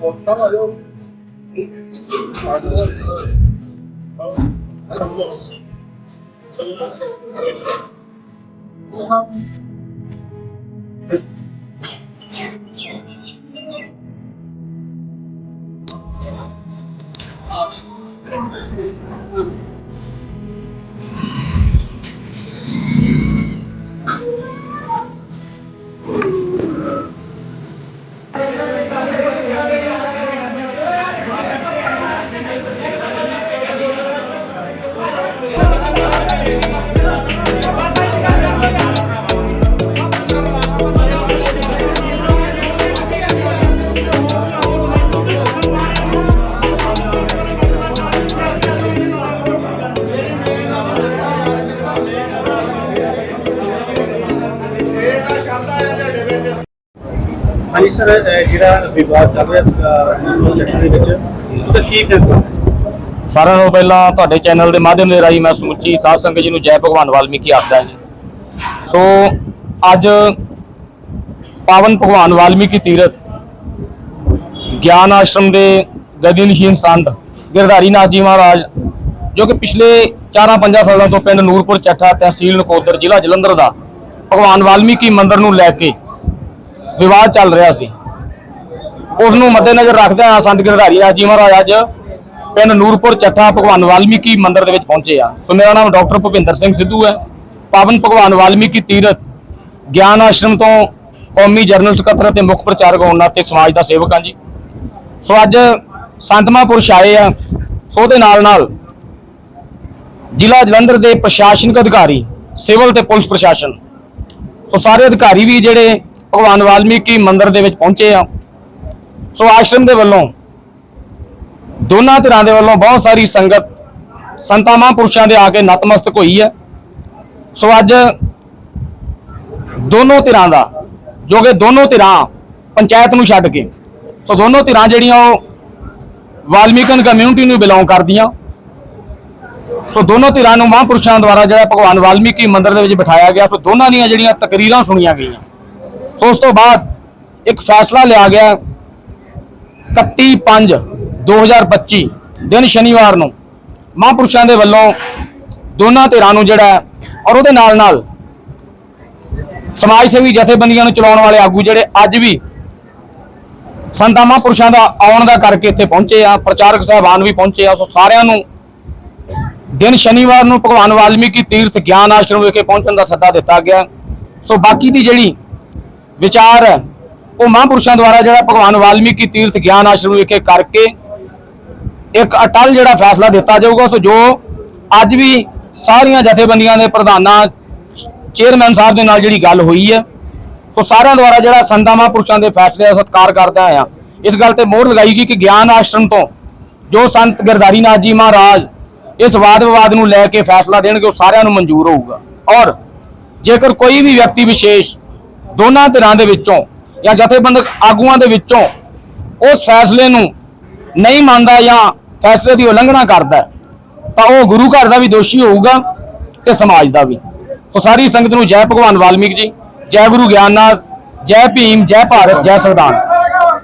我刚刚就，啊，对对对，然后还？啊，啊。ਹਾਂਜੀ sir ਜਿਹੜਾ ਵਿਵਾਦ ਚੱਲ ਰਿਹਾ ਸੀਗਾ ਦੇ ਵਿੱਚ ਉਹਦਾ ਕੀ ਫੈਸਲਾ ਸਾਰਿਆਂ ਨਾਲੋਂ ਪਹਿਲਾਂ ਤੁਹਾਡੇ ਚੈਨਲ ਦੇ ਮਾਧਿਅਮ ਦੇ ਰਾਹੀਂ ਮੈਂ ਸਮੁੱਚੀ ਸਾਧ ਸੰਗਤ ਜੀ ਨੂੰ ਜੈ ਭਗਵਾਨ ਵਾਲਮੀਕੀ ਆਖਦਾ ਜੀ। ਸੋ, ਅੱਜ ਪਾਵਨ ਭਗਵਾਨ ਵਾਲਮੀਕੀ ਤੀਰਥ, ਗਿਆਨ ਆਸ਼ਰਮ ਦੇ ਗਦੀਨਹੀਨ ਸੰਤ ਗਿਰਧਾਰੀ ਨਾਥ ਜੀ ਮਹਾਰਾਜ, ਜੋ ਕਿ ਪਿਛਲੇ 4-5 ਸਾਲਾਂ ਤੋਂ ਪਿੰਡ ਨੂਰਪੁਰ, ਚੱਠਾ ਤਹਿਸੀਲ ਨਕੋਦਰ ਜ਼ਿਲ੍ਹਾ ਜਲੰਧਰ ਦਾ ਭਗਵਾਨ ਵਾਲਮੀਕੀ ਮੰਦਿਰ ਨੂੰ ਲੈ ਕੇ ਵਿਵਾਦ ਚੱਲ ਰਿਹਾ ਸੀ। ਉਸ ਨੂੰ ਮੱਦੇਨਜ਼ਰ ਰੱਖਦਿਆਂ ਹੋਇਆ ਸੰਤ ਗਿਰਧਾਰੀ ਨਾਥ ਜੀ ਮਹਾਰਾਜ ਅੱਜ ਪਿੰਡ ਨੂਰਪੁਰ ਚੱਠਾ ਭਗਵਾਨ ਵਾਲਮੀਕੀ ਮੰਦਿਰ ਦੇ ਵਿੱਚ ਪਹੁੰਚੇ ਆ। ਸੋ ਮੇਰਾ ਨਾਮ ਡਾਕਟਰ ਭੁਪਿੰਦਰ ਸਿੰਘ ਸਿੱਧੂ ਹੈ। ਪਾਵਨ ਭਗਵਾਨ ਵਾਲਮੀਕੀ ਤੀਰਥ ਗਿਆਨ ਆਸ਼ਰਮ ਤੋਂ ਕੌਮੀ ਜਰਨਲ ਸਕੱਤਰ ਅਤੇ ਮੁੱਖ ਪ੍ਰਚਾਰਕ ਹੋਣ ਨਾਤੇ ਸਮਾਜ ਦਾ ਸੇਵਕ ਹਾਂ ਜੀ। ਸੋ ਅੱਜ ਸੰਤ ਮਹਾਂਪੁਰਸ਼ ਆਏ ਆ। ਸੋ ਉਹਦੇ ਨਾਲ ਨਾਲ ਜ਼ਿਲ੍ਹਾ ਜਲੰਧਰ ਦੇ ਪ੍ਰਸ਼ਾਸਨਿਕ ਅਧਿਕਾਰੀ, ਸਿਵਲ ਤੇ ਪੁਲਿਸ ਪ੍ਰਸ਼ਾਸਨ। ਸੋ ਸਾਰੇ ਅਧਿਕਾਰੀ ਵੀ ਜਿਹੜੇ ਭਗਵਾਨ ਵਾਲਮੀਕੀ ਮੰਦਿਰ ਦੇ ਵਿੱਚ ਪਹੁੰਚੇ ਆ ਸੋ ਆਸ਼ਰਮ ਦੇ ਵੱਲੋਂ, ਦੋਨਾਂ ਧਿਰਾਂ ਦੇ ਵੱਲੋਂ ਬਹੁਤ ਸਾਰੀ ਸੰਗਤ, ਸੰਤਾਂ ਮਹਾਂਪੁਰਸ਼ਾਂ ਦੇ ਆ ਕੇ ਨਤਮਸਤਕ ਹੋਈ ਹੈ। ਸੋ ਅੱਜ ਦੋਨੋਂ ਧਿਰਾਂ ਦਾ, ਜੋ ਕਿ ਦੋਨੋਂ ਧਿਰਾਂ ਪੰਚਾਇਤ ਨੂੰ ਛੱਡ ਕੇ, ਸੋ ਦੋਨੋਂ ਧਿਰਾਂ ਜਿਹੜੀਆਂ ਉਹ ਵਾਲਮੀਕਨ ਕਮਿਊਨਿਟੀ ਨੂੰ ਬਿਲੋਂਗ ਕਰਦੀਆਂ। ਸੋ ਦੋਨੋਂ ਧਿਰਾਂ ਨੂੰ ਮਹਾਂਪੁਰਸ਼ਾਂ ਦੁਆਰਾ ਜਿਹੜਾ ਭਗਵਾਨ ਵਾਲਮੀਕੀ ਮੰਦਿਰ ਦੇ ਵਿੱਚ ਬਿਠਾਇਆ ਗਿਆ, ਸੋ ਦੋਨਾਂ ਦੀਆਂ ਜਿਹੜੀਆਂ ਤਕਰੀਰਾਂ ਸੁਣੀਆਂ ਗਈਆਂ। ਉਸ ਤੋਂ ਬਾਅਦ ਇੱਕ ਫੈਸਲਾ ਲਿਆ ਗਿਆ 31 5 2025 ਦਿਨ ਸ਼ਨੀਵਾਰ ਨੂੰ ਮਹਾਂਪੁਰਸ਼ਾਂ ਦੇ ਵੱਲੋਂ ਦੋਨਾਂ ਧਿਰਾਂ ਨੂੰ ਜਿਹੜਾ ਔਰ ਉਹਦੇ ਨਾਲ ਨਾਲ ਸਮਾਜ ਸੇਵੀ ਜਥੇਬੰਦੀਆਂ ਨੂੰ ਚਲਾਉਣ ਵਾਲੇ ਆਗੂ ਜਿਹੜੇ ਅੱਜ ਵੀ ਸੰਤਾਂ ਮਹਾਂਪੁਰਸ਼ਾਂ ਦਾ ਆਉਣ ਦਾ ਕਰਕੇ ਇੱਥੇ ਪਹੁੰਚੇ ਆ, ਪ੍ਰਚਾਰਕ ਸਹਿਬਾਨ ਵੀ ਪਹੁੰਚੇ ਆ, ਸੋ ਸਾਰਿਆਂ ਨੂੰ ਦਿਨ ਸ਼ਨੀਵਾਰ ਨੂੰ ਭਗਵਾਨ ਵਾਲਮੀਕੀ ਤੀਰਥ ਗਿਆਨ ਆਸ਼ਰਮ ਵਿਖੇ ਪਹੁੰਚਣ ਦਾ ਸੱਦਾ ਦਿੱਤਾ ਗਿਆ। ਸੋ ਬਾਕੀ ਦੀ ਜਿਹੜੀ ਵਿਚਾਰ ਹੈ ਉਹ ਮਹਾਂਪੁਰਸ਼ਾਂ ਦੁਆਰਾ ਜਿਹੜਾ ਭਗਵਾਨ ਵਾਲਮੀਕੀ ਤੀਰਥ ਗਿਆਨ ਆਸ਼ਰਮ ਵਿਖੇ ਕਰਕੇ ਇੱਕ ਅਟਲ ਜਿਹੜਾ ਫੈਸਲਾ ਦਿੱਤਾ ਜਾਊਗਾ, ਸੋ ਜੋ ਅੱਜ ਵੀ ਸਾਰੀਆਂ ਜਥੇਬੰਦੀਆਂ ਦੇ ਪ੍ਰਧਾਨਾਂ, ਚੇਅਰਮੈਨ ਸਾਹਿਬ ਦੇ ਨਾਲ ਜਿਹੜੀ ਗੱਲ ਹੋਈ ਹੈ, ਸੋ ਸਾਰਿਆਂ ਦੁਆਰਾ ਜਿਹੜਾ ਸੰਤਾਂ ਮਹਾਂਪੁਰਸ਼ਾਂ ਦੇ ਫੈਸਲੇ ਦਾ ਸਤਿਕਾਰ ਕਰਦਾ ਆ ਇਸ ਗੱਲ ਤੇ ਮੋਹਰ ਲਗਾਈ ਗਈ ਕਿ ਗਿਆਨ ਆਸ਼ਰਮ ਤੋਂ ਜੋ ਸੰਤ ਗਿਰਧਾਰੀ ਨਾਥ ਜੀ ਮਹਾਰਾਜ ਇਸ ਵਾਦ ਵਿਵਾਦ ਨੂੰ ਲੈ ਕੇ ਫੈਸਲਾ ਦੇਣਗੇ, ਉਹ ਸਾਰਿਆਂ ਨੂੰ ਮਨਜ਼ੂਰ ਹੋਊਗਾ। ਔਰ ਜੇਕਰ ਕੋਈ ਵੀ ਵਿਅਕਤੀ ਵਿਸ਼ੇਸ਼ ਦੋਨਾਂ ਧਿਰਾਂ ਦੇ ਵਿੱਚੋਂ ਜਾਂ ਜਥੇਬੰਦਕ ਆਗੂਆਂ ਦੇ ਵਿੱਚੋਂ ਉਸ ਫੈਸਲੇ ਨੂੰ ਨਹੀਂ ਮੰਨਦਾ ਜਾਂ ਫੈਸਲੇ ਦੀ ਉਲੰਘਣਾ ਕਰਦਾ ਤਾਂ ਉਹ ਗੁਰੂ ਘਰ ਦਾ ਵੀ ਦੋਸ਼ੀ ਹੋਊਗਾ ਤੇ ਸਮਾਜ ਦਾ ਵੀ। ਸੋ ਸਾਰੀ ਸੰਗਤ ਨੂੰ ਜੈ ਭਗਵਾਨ ਵਾਲਮੀਕ ਜੀ, ਜੈ ਗੁਰੂ ਗਿਆਨਨਾਥ ਜੈ ਭੀਮ, ਜੈ ਭਾਰਤ, ਜੈ ਸੰਵਿਧਾਨ।